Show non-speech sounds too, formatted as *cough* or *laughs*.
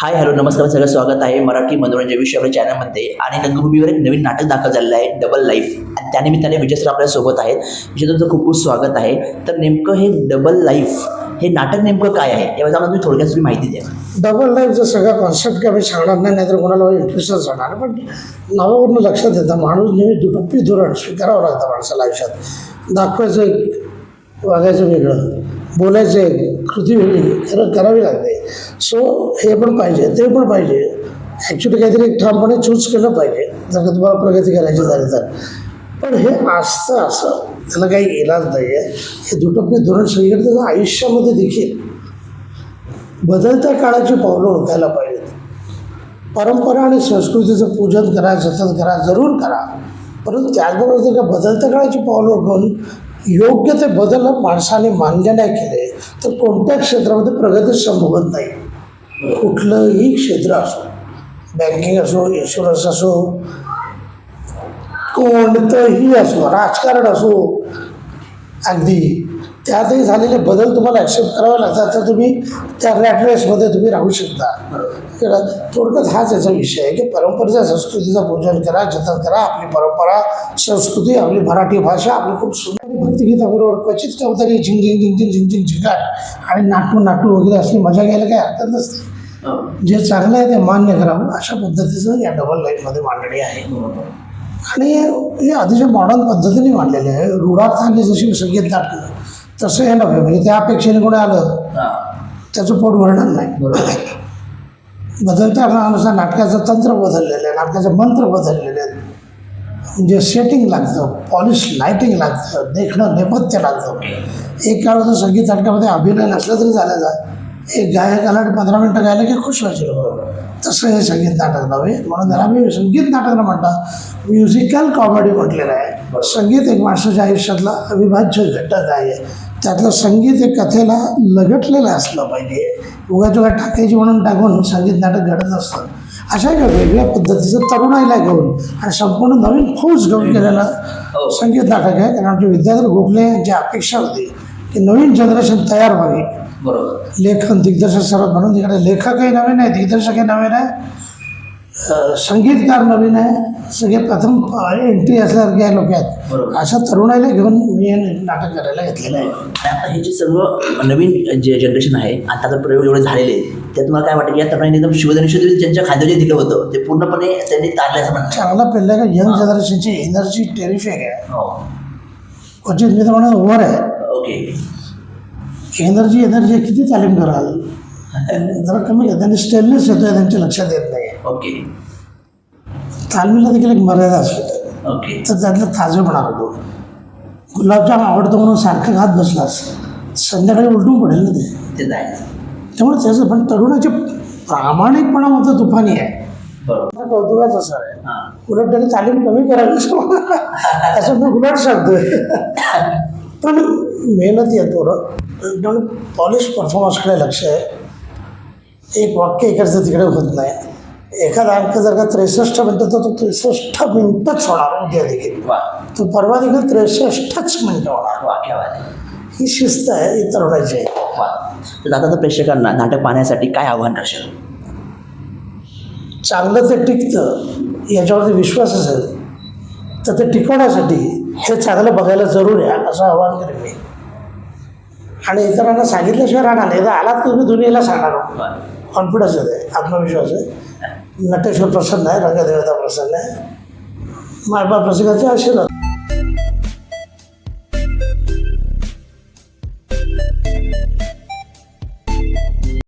Hi hello नमस्कार सगळं स्वागत आहे मराठी मनोरंजन विषय आपल्या चॅनलमध्ये. आणि रंगभूमीवर एक नवीन नाटक दाखल झालेलं आहे डबल लाईफ आणि त्यानिमित्ताने विजय सर आपल्यासोबत आहेत. विजय तुमचं खूप खूप स्वागत आहे. तर नेमकं हे डबल लाईफ हे नाटक नेमकं काय आहे? याबद्दल आम्हाला तुम्ही थोडक्यात तुम्ही माहिती द्या. डबल लाईफचं सगळं कॉन्सेप्ट काय मी सांगणार नाही नाहीतर कोणाला इंटरेस्टच राहणार पण नावावरून लक्षात येतं माणूस नेहमी दुटप्पी धोरण स्वीकारावं लागतं माणसाला आयुष्यात. दाखवायचं एक वागायचं वेगळं. बोलायचं एक कृती वेगळी खरं करावी लागते. सो हे पण पाहिजे ते पण पाहिजे. ॲक्च्युली काहीतरी एक ठामपणे चूज केलं पाहिजे. जर का तुम्हाला प्रगती करायची झाली तर. पण हे असतं असं. त्याला काही इलाज नाही आहे हे दुटप्पी धोरण सगळीकडे त्याचं आयुष्यामध्ये देखील बदलत्या काळाची पावलं ओळखायला पाहिजेत. परंपरा आणि संस्कृतीचं पूजन करा जतन करा जरूर करा. परंतु त्याचबरोबर जर का बदलत्या काळाची पावलं ओळखून योग्य ते बदल माणसाने मान्य नाही केले तर कोणत्या क्षेत्रामध्ये प्रगती संभवत नाही? कुठलंही क्षेत्र असो बँकिंग असो इन्शुरन्स असो कोणतंही असो राजकारण असो अगदी त्यातही झालेले बदल तुम्हाला ॲक्सेप्ट करावे लागतात तर तुम्ही त्या रॅटरेसमध्ये तुम्ही राहू शकता. थोडक्यात हाच याचा विषय आहे की परंपरेच्या संस्कृतीचं पूजन करा जतन करा आपली परंपरा संस्कृती आपली मराठी भाषा आपली खूप सुंदर भक्तिगीताबरोबर क्वचित कवतरी झिंग झिंग झिंग झिंग झिंग झिंग झिंगाट आणि नाटू नाटू वगैरे असली मजा घ्यायला काही हरकत नसते. जे चांगलं आहे ते मान्य करावं. अशा पद्धतीचं या डबल लाईफमध्ये मांडणी आहे. आणि हे अतिशय मॉडर्न पद्धतीने मांडलेले आहे. रुढार्थाने जशी संगीत नाटकं तसं हे नव्हे. म्हणजे त्या अपेक्षेने कोणी आलं त्याचं पोट भरणार नाही. बदलत्या काळानुसार नाटकाचं तंत्र बदललेलं आहे. नाटकाचे मंत्र बदललेले आहेत म्हणजे सेटिंग लागतं पॉलिश लाईटिंग लागतं देखणं नेपथ्य लागतं. एक काळ होतं संगीत नाटकामध्ये अभिनय नसला तरी चालायचा एक गायक आला पंधरा मिनटं गायला की खुश व्हायचे लोक. तसं हे संगीत नाटक नव्हे. म्हणून त्याला मी संगीत नाटक न म्हणता म्युझिकल कॉमेडी म्हटलेलं आहे. संगीत एक माणसाच्या आयुष्यातला अविभाज्य घटक आहे. त्यातलं संगीत हे कथेला लगटलेलं असलं पाहिजे. उगाच उगा टाकायची म्हणून टाकून संगीत नाटक घडत नसतं अशा एका वेगळ्या पद्धतीचं तरुणाईला घेऊन आणि संपूर्ण नवीन फौज घेऊन केलेलं संगीत नाटक आहे. कारण आमचे विद्याधर गोखले यांची अपेक्षा होती की नवीन जनरेशन तयार व्हावी. बरोबर. लेखन दिग्दर्शक सर्वात म्हणून तिकडे लेखकही नवीन आहे दिग्दर्शकही नवीन आहे. संगीतकार नवीन आहे. सगळे प्रथम एंट्री असल्यासारखे लोक आहेत. अशा तरुणाईला घेऊन मी हे नाटक करायला घेतलेलं आहे. आता हे जे सर्व नवीन जे जनरेशन आहे आता आता प्रयोग एवढे झालेले आहेत. त्यात मला काय वाटतं की या तरुणांनी एकदम शिवधनुष्य ज्यांच्या खांद्यावर जे दिलं होतं ते पूर्णपणे त्यांनी तारले असं म्हणतात चांगला पेरलं का? यंग जनरेशनची एनर्जी टेरिफिक आहे. हो. क्वचित मी तर ओव्हर आहे. ओके. एनर्जी एनर्जी किती तालीम कराल? *laughs* जरा कमी त्यांनी स्टेलनेस येतोय त्यांच्या लक्षात येत नाही. ओके तालमीला देखील एक मर्यादा असते ओके तर त्यातलं ताजेपणा होतो गुलाबजाम आवडतो म्हणून सारखं खात बसलास संध्याकाळी उलटून पडेल ना ते. त्यामुळे त्याचं पण तरुणाचे प्रामाणिकपणा मात्र तुफानी आहे. बरोबर. कौतुकाच असं आहे. हां. उलट त्याने तालीम कमी करावी असं असं मी उलट सांगतोय. पण मेहनत येतो एकदम पॉलिश परफॉर्मन्सकडे लक्ष आहे. एक वाक्य इकडचं तिकडे होत नाही. एखादा अंक जर का त्रेसष्ट मिनटं तर तो त्रेसष्ट मिनटंच होणार उद्या देखील. तो परवा देखील त्रेसष्टच मिनटं होणार. ही शिस्त आहे ही तरुणाची आहे. वा. तर प्रेक्षकांना नाटक पाहण्यासाठी काय आव्हान करशील? चांगलं ते टिकतं याच्यावरती विश्वास असेल तर ते टिकवण्यासाठी हे चांगलं बघायला जरूर आहे असं आवाहन करेन मी. आणि इतरांना सांगितल्याशिवाय राहणार नाही. तर आलात तुम्ही दुनियेला सांगणार कॉन्फिडन्स आहे आत्मविश्वास आहे नटेश्वर प्रसन्न आहे रंगदेवता प्रसन्न आहे मायबा प्रसंगाचे आशीर्वाद